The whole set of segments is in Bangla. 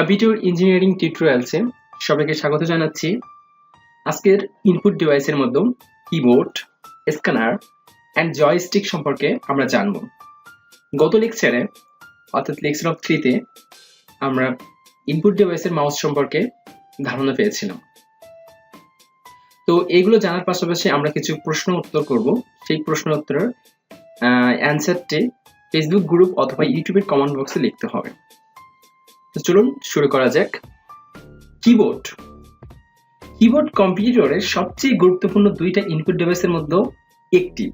কম্পিউটার ইঞ্জিনিয়ারিং টিউটোরিয়ালসে সবাইকে স্বাগত জানাচ্ছি। আজকের ইনপুট ডিভাইসের মধ্যে কিবোর্ড স্ক্যানার অ্যান্ড জয়স্টিক সম্পর্কে আমরা জানব। গত লেকচারে অর্থাৎ লেকচার অফ থ্রিতে আমরা ইনপুট ডিভাইসের মাউস সম্পর্কে ধারণা পেয়েছিলাম। তো এগুলো জানার পাশাপাশি আমরা কিছু প্রশ্ন উত্তর করব। সেই প্রশ্ন উত্তরের অ্যান্সারটি ফেসবুক গ্রুপ অথবা ইউটিউবের কমেন্ট বক্সে লিখতে হবে। চলুন শুরু করা যাক। কিবোর্ড কিবোর্ড কম্পিউটারের সবচেয়ে গুরুত্বপূর্ণ দুইটা ইনপুট ডিভাইসের মধ্যে একটি।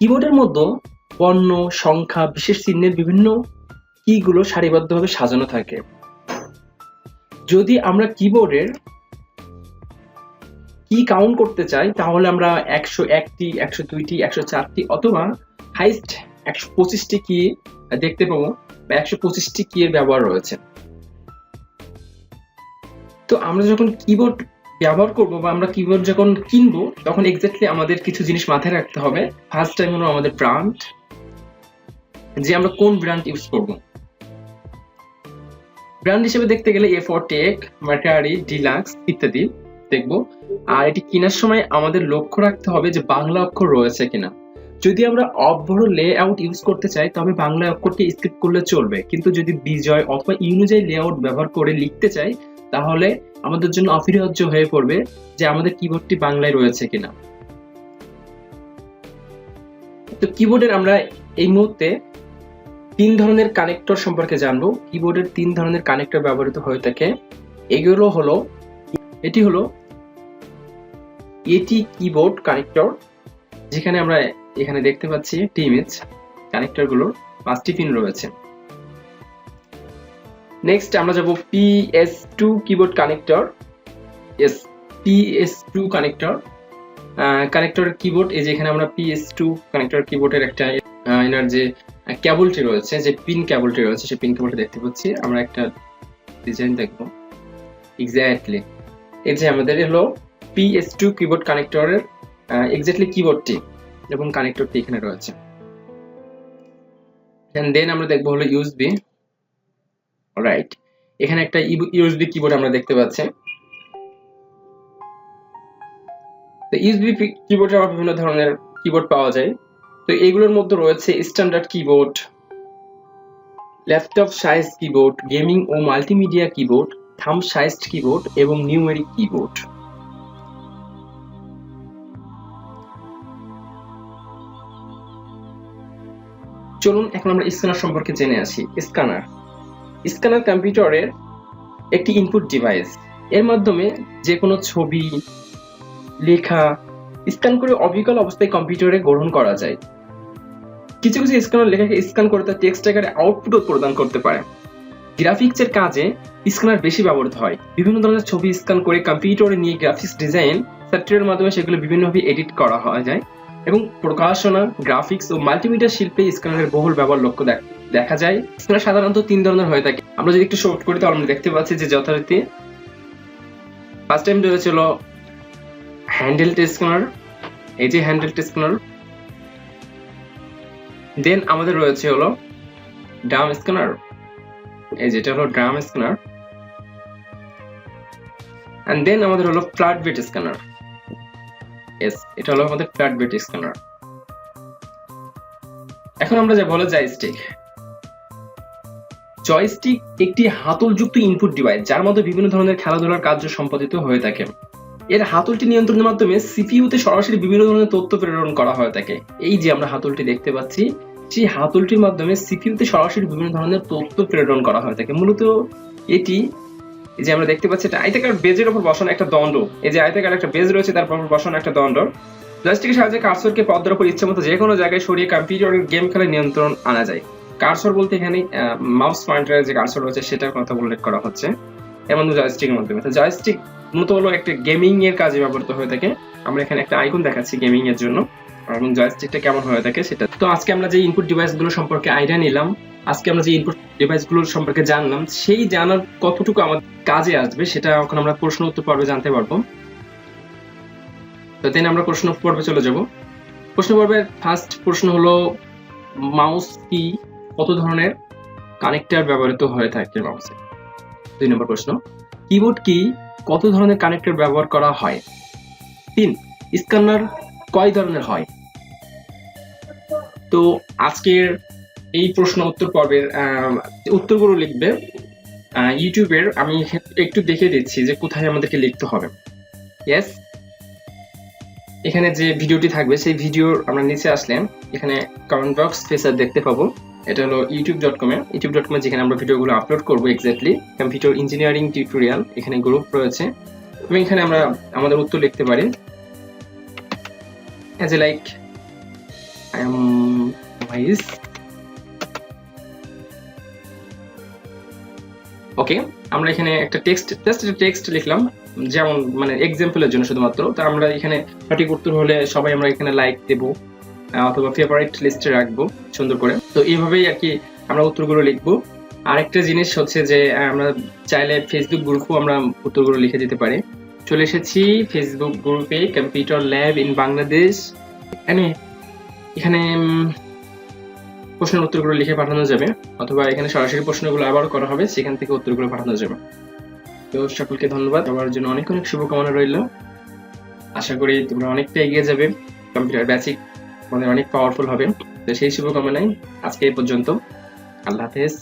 কিবোর্ডের মধ্যে বর্ণ সংখ্যা, বিশেষ চিহ্নের বিভিন্ন কিগুলো সারিবদ্ধভাবে সাজানো থাকে। যদি আমরা কিবোর্ডের কি কাউন্ট করতে চাই, তাহলে আমরা একশো একটি, একশো দুইটি, একশো চারটি, অথবা হাইস্ট একশো পঁচিশটি কি দেখতে পাবো বা একশো পঁচিশটি কি এর ব্যবহার রয়েছে। তো আমরা যখন কিবোর্ড ব্যবহার করব বা আমরা কিবোর্ড যখন কিনবো, তখন এক্স্যাক্টলি আমাদের কিছু জিনিস মাথায় রাখতে হবে। ফার্স্ট টাইম হলো আমাদের ব্র্যান্ড যে আমরা কোন ব্র্যান্ড ইউজ করব। ব্র্যান্ড হিসেবে দেখতে গেলে এ ফর টেক ম্যাটারি ডিলাক্স ইত্যাদি দেখব। আর এটি কেনার সময় আমাদের লক্ষ্য রাখতে হবে যে বাংলা অক্ষর রয়েছে কিনা। যদি আমরা অব্বর লে আউট ইউজ করতে চাই, তবে বাংলা অক্ষরকে স্কিপ করলে চলবে। কিন্তু যদি বিজয় অথবা ইউনুজাই লেআউট ব্যবহার করে লিখতে চাই, তাহলে আমাদের জন্য অপরিহার্য হয়ে পড়বে যে আমাদের কিবোর্ডটি বাংলায় রয়েছে কিনা। তো কিবোর্ডের আমরা এই মুহূর্তে তিন ধরনের কানেক্টর সম্পর্কে জানব। কিবোর্ডের তিন ধরনের কানেক্টর ব্যবহৃত হয়ে থাকে। এগুলো হলো, এটি হলো এটি কিবোর্ড কানেক্টর যেখানে আমরা এখানে দেখতে পাচ্ছি একটি ইমেজ কানেক্টরগুলোর পাঁচটি পিন রয়েছে। নেক্সট আমরা যাব PS two keyboard connector S PS two connector connector keyboard এই যে এখানে আমরা পিএস টু কানেক্টর কিবোর্ডের একটা এনার যে ক্যাবলটি রয়েছে, যে পিন ক্যাবলটি রয়েছে, সেই পিন কেবলটি দেখতে পাচ্ছি। আমরা একটা ডিজাইন দেখব। এক্স্যাক্টলি এই যে আমাদের হলো পিএস টু কিবোর্ড কানেক্টরের এক্স্যাক্টলি কিবোর্ডটি এবং কানেক্টরটি এখানে রয়েছে। দেন আমরা দেখব হলো ইউএসবি রাইট এখানে একটা ইউএসবি কিবোর্ড আমরা দেখতে পাচ্ছি। তো ইউএসবি কিবোর্ডে আবার বিভিন্ন ধরনের কিবোর্ড পাওয়া যায়। তো এগুলোর মধ্যে রয়েছে standard keyboard laptop size keyboard gaming ও multimedia keyboard thumb sized keyboard এবং নিউমেরিক কিবোর্ড চলুন এখন আমরা স্ক্যানার সম্পর্কে জেনে আসি। স্ক্যানার। স্ক্যানার কম্পিউটারের একটি ইনপুট ডিভাইস এর মাধ্যমে যে কোনো ছবি, লেখা স্ক্যান করে অবিকল অবস্থায় কম্পিউটারে গ্রহণ করা যায়। কিছু কিছু স্ক্যানার লেখাকে স্ক্যান করে তার টেক্সট আকারে আউটপুটও প্রদান করতে পারে। গ্রাফিক্সের কাজে স্ক্যানার বেশি ব্যবহৃত হয়। বিভিন্ন ধরনের ছবি স্ক্যান করে কম্পিউটারে নিয়ে গ্রাফিক্স ডিজাইন সফটওয়্যারের মাধ্যমে সেগুলো বিভিন্নভাবে এডিট করা হয় যায়। এবং প্রকাশনা গ্রাফিক্স ও মাল্টিমিডিয়া শিল্পে স্ক্যানারের বহুল ব্যবহার লক্ষ্য দেখা যায়। স্ক্যানার সাধারণত তিন ধরনের হয়ে থাকে। আমরা যদি একটু শর্ট করি তাহলে আমরা দেখতে পাচ্ছি যে যথারীতি ফার্স্ট টাইম রয়েছিল হ্যান্ডেল স্ক্যানার এই যে হ্যান্ডেল স্ক্যানার দেন আমাদের রয়েছে হলো ড্রাম স্ক্যানার এই যেটা হলো ড্রাম স্ক্যানার এন্ড দেন আমাদের হলো ফ্ল্যাট বেট স্ক্যানার এস এটা হলো আমাদের ফ্ল্যাট বেট স্ক্যানার এখন আমরা যা বলে জয়স্টিক জয়স্টিক একটি হাতলযুক্ত ইনপুট ডিভাইস যার মধ্যে বিভিন্ন ধরনের খেলাধুলার কার্য সম্পাদিত হয়ে থাকে। এর হাতলটি নিয়ন্ত্রণের মাধ্যমে সিপিইউতে সরাসরি বিভিন্ন ধরনের তথ্য প্রেরণ করা হয়ে থাকে। এই যে আমরা হাতলটি দেখতে পাচ্ছি, সেই হাতলটির মাধ্যমে সিপিইউতে সরাসরি বিভিন্ন ধরনের তথ্য প্রেরণ করা হয়ে থাকে। মূলত এটি এই যে আমরা দেখতে পাচ্ছি এটা আয়তাকার বেজের উপর বসানো একটা দণ্ড। এই যে আয়তাকার একটা বেজ রয়েছে, তার উপর বসানো একটা দণ্ড। জয়স্টিকের সাহায্যে কার্সরকে পদ্মার উপর ইচ্ছে মতো যে কোনো জায়গায় সরিয়ে কম্পিউটারের গেম খেলায় নিয়ন্ত্রণ আনা যায়। কার্সর বলতে এখানে মাউস পয়েন্টারের যে কার্সর রয়েছে, সেটার কথা উল্লেখ করা হচ্ছে। এমন জয়স্টিকের মাধ্যমে। তো জয়স্টিক মূলত হলো একটা গেমিং এর কাজে ব্যবহৃত হয়ে থাকে। আমরা এখানে একটা আইকন দেখাচ্ছি গেমিং এর জন্য। এবং জয়স্টিকটা কেমন হয়ে থাকে সেটা। তো আজকে আমরা যে ইনপুট ডিভাইসগুলো সম্পর্কে আইডিয়া নিলাম, আজকে আমরা যে ইনপুট ডিভাইসগুলো সম্পর্কে জানলাম, সেই জানার কতটুকু আমাদের কাজে আসবে সেটা এখন আমরা প্রশ্ন উত্তর পর্বে জানতে পারব। তো দেন আমরা প্রশ্ন পর্বে চলে যাব। প্রশ্ন পর্বের ফার্স্ট প্রশ্ন হলো মাউস কি কত ধরনের কানেক্টর ব্যবহৃত হয়ে থাকে মাউসে দুই নম্বর প্রশ্ন কিবোর্ড কি কত ধরনের কানেক্টর ব্যবহার করা হয়? তিন স্ক্যানার কয় ধরনের হয়? তো আজকের এই প্রশ্ন উত্তর পর্বের উত্তরগুলো লিখবে ইউটিউবের। আমি একটু দেখে দিচ্ছি যে কোথায় আমাদেরকে লিখতে হবে। ইয়েস এখানে যে ভিডিওটি থাকবে, সেই ভিডিওর আমরা নিচে আসলে এখানে কমেন্ট বক্স ফেসার দেখতে পাবো। এটা হলো ইউটিউব ডট কমে ইউটিউব ডট কমে যেখানে আমরা ভিডিওগুলো আপলোড করব এক্স্যাক্টলি কম্পিউটার ইঞ্জিনিয়ারিং টিউটোরিয়াল এখানে গ্রুপ রয়েছে। এবং এখানে আমরা আমাদের উত্তর লিখতে পারি। As a like I am vice okay আমরা এখানে একটা টেক্সট জাস্ট একটা টেক্সট লিখলাম, যেমন মানে এক্সাম্পলের জন্য শুধুমাত্র। তা আমরা এখানে সঠিক উত্তর হলে সবাই আমরা এখানে লাইক দেব অথবা ফেভারিট লিস্টে রাখব, সুন্দর করে। তো এইভাবেই আর কি আমরা উত্তরগুলো লিখব। আরেকটা জিনিস হচ্ছে যে আমরা চাইলে ফেসবুক গ্রুপও আমরা উত্তরগুলো লিখে দিতে পারি। চলে এসেছি ফেসবুক গ্রুপে কম্পিউটার ল্যাব ইন বাংলাদেশ এখানে প্রশ্নের উত্তরগুলো লিখে পাঠানো যাবে, অথবা এখানে সরাসরি প্রশ্নগুলো আবার করা হবে, সেখান থেকে উত্তরগুলো পাঠানো যাবে। তো সকলকে ধন্যবাদ আমার জন্য অনেক অনেক শুভকামনা রইল। আশা করি তোমরা অনেকটা এগিয়ে যাবে, কম্পিউটার বেসিক মানে অনেক পাওয়ারফুল হবে। তো সেই শুভকামনায় আজকে এই পর্যন্ত। আল্লাহ হাফেজ।